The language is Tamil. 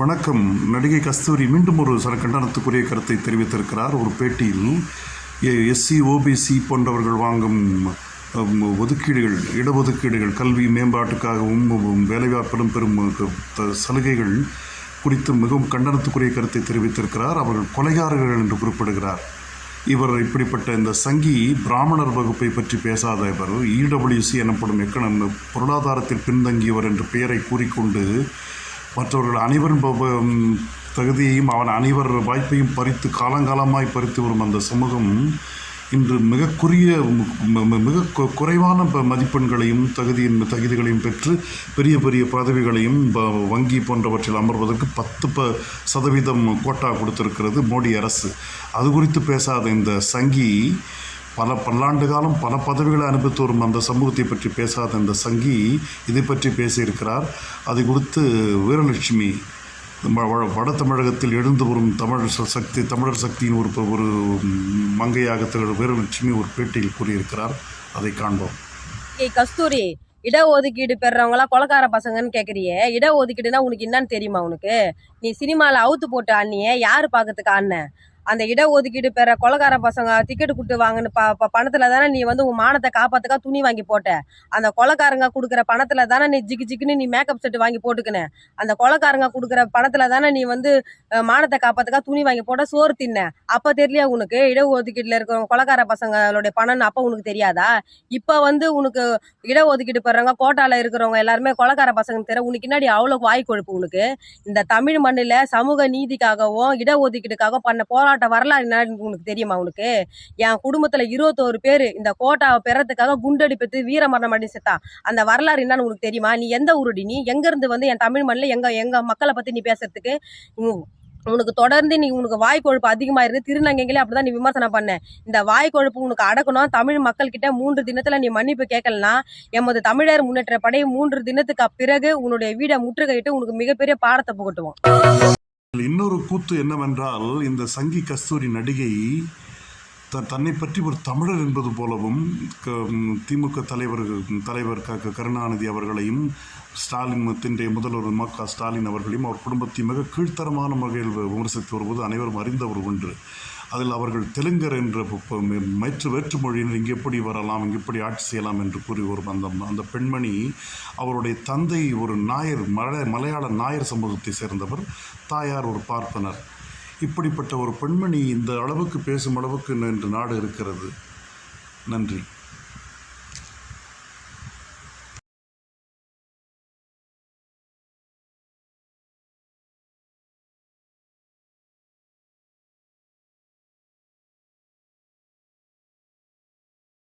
வணக்கம். நடிகை கஸ்தூரி மீண்டும் ஒரு சில கண்டனத்துக்குரிய கருத்தை தெரிவித்திருக்கிறார். ஒரு பேட்டியில் எஸ்சி ஓபிசி போன்றவர்கள் வாங்கும் ஒதுக்கீடுகள் இடஒதுக்கீடுகள் கல்வி மேம்பாட்டுக்காகவும் வேலைவாய்ப்பிலும் பெறும் சலுகைகள் குறித்து மிகவும் கண்டனத்துக்குரிய கருத்தை தெரிவித்திருக்கிறார். அவர்கள் கொலைகாரர்கள் என்று குறிப்பிடுகிறார். இவர் இப்படிப்பட்ட இந்த சங்கி பிராமணர் வகுப்பை பற்றி பேசாத இவர் இடபிள்யூசி எனப்படும் எக்கணம் பொருளாதாரத்தில் பின்தங்கியவர் என்ற பெயரை கூறிக்கொண்டு மற்றவர்கள் அனைவரும் தகுதியையும் அவன் அனைவர் வாய்ப்பையும் பறித்து காலங்காலமாய் பறித்து வரும் அந்த சமூகம் இன்று மிக ம- ம- மிக குறைவான மதிப்பெண்களையும் தகுதியின் தகுதிகளையும் பெற்று பெரிய பெரிய பதவிகளையும் வங்கி போன்றவற்றில் அமர்வதற்கு பத்து ப சதவீதம் கோட்டா கொடுத்திருக்கிறது மோடி அரசு. அது குறித்து பேசாத இந்த சங்கி பல பல்லாண்டு காலம் பல பதவிகளை அனுபவித்து வரும் அந்த சமூகத்தை பற்றி பேசாத இந்த சங்கி இதை பற்றி பேசியிருக்கிறார். அது குறித்து வீரலட்சுமி வட தமிழகத்தில் எழுந்து வரும் தமிழ் ச- சக்தி தமிழர் சக்தியின் ஒரு ஒரு மங்கையாக திகழும் வீரலட்சுமி ஒரு பேட்டியில் கூறியிருக்கிறார். அதை காண்போம். ஏய் கஸ்தூரி இடஒதுக்கீடு பெறவங்களாம் கொலக்கார பசங்கன்னு கேட்குறியே இடஒதுக்கீடுனா உனக்கு என்னன்னு தெரியுமா உனக்கு? நீ சினிமாவில் அவுத்து போட்டு ஆடினியே யார் பார்க்கறதுக்கு ஆண்ண அந்த இடஒதுக்கீடு பெற கொலகார பசங்க டிக்கெட் கொடுத்து வாங்கின ப ப- பணத்துல தானே நீ வந்து உன் மானத்தை காப்பாத்துக்கா துணி வாங்கி போட்ட. அந்த கொலக்காரங்க கொடுக்குற பணத்துல தானே நீ ஜிக்கு ஜிக்குன்னு நீ மேக்கப் செட்டு வாங்கி போட்டுக்கின. அந்த கொலக்காரங்க கொடுக்குற பணத்துல தானே நீ வந்து மானத்தை காப்பாத்துக்கா துணி வாங்கி போட்ட சோறு தின்ன. அப்ப தெரியலையா உனக்கு? இடஒதுக்கீட்டுல இருக்கிற கொலக்கார பசங்களுடைய பணம்னு அப்ப உனக்கு தெரியாதா? இப்ப வந்து உனக்கு இடஒதுக்கீடு பெறவங்க கோட்டால இருக்கிறவங்க எல்லாருமே கொலக்கார பசங்க தெரிய உனக்கு பின்னாடி அவ்வளோ வாய் கொழுப்பு உனக்கு? இந்த தமிழ் மண்ணில் சமூக நீதிக்காகவும் இடஒதுக்கீடுக்காகவும் பண்ண போராட்ட வரலாறு என்னன்னு உனக்கு தெரியுமா உனக்கு? என் குடும்பத்துல இருபத்தோரு பேர் இந்த கோட்டாவை பெறத்துக்காக குண்டடிப்பத்து பெற்று வீரமரணம் அடி செத்தா அந்த வரலாறு என்னன்னு உனக்கு தெரியுமா? நீ எந்த ஊருடி நீ? எங்க இருந்து வந்து என் தமிழ் மண்ணில் எங்க எங்க மக்களை பத்தி நீ பேசுறதுக்கு? உனக்கு தொடர்ந்து நீ உனக்கு வாய் கொழுப்பு அதிகமா திருநங்கைங்களே திருநங்கைகளே அப்படிதான் நீ விமர்சனம் பண்ண. இந்த வாய் கொழுப்பு உனக்கு அடக்கணும். தமிழ் மக்கள்கிட்ட மூன்று தினத்துல நீ மன்னிப்பு கேட்கலனா எமது தமிழர் முன்னேற்ற படை மூன்று தினத்துக்கு பிறகு உன்னுடைய வீடை முற்றுகையிட்டு உனக்கு மிகப்பெரிய பாடத்தை புகட்டுவோம். இன்னொரு கூத்து என்னவென்றால் இந்த சங்கி கஸ்தூரி நடிகை த தன்னை பற்றி ஒரு தமிழர் என்பது போலவும் க- திமுக தலைவர் தலைவர் க கருணாநிதி அவர்களையும் ஸ்டாலின் இன்றைய முதல்வர் ம. க. ஸ்டாலின் அவர்களையும் அவர் குடும்பத்தை மிக கீழ்த்தரமான வகையில் விமர்சித்து வருவது அனைவரும் அறிந்த ஒரு ஒன்று. அதில் அவர்கள் தெலுங்கர் என்ற மற்ற வேற்று மொழியினர் இங்கே எப்படி வரலாம் இங்கே எப்படி ஆட்சி செய்யலாம் என்று கூறி வரும் அந்த அந்த பெண்மணி அவருடைய தந்தை ஒரு நாயர் மல மலையாள நாயர் சமூகத்தை சேர்ந்தவர் தாயார் ஒரு பார்ப்பனர். இப்படிப்பட்ட ஒரு பெண்மணி இந்த அளவுக்கு பேசும் அளவுக்கு இன்று நாடு இருக்கிறது. நன்றி.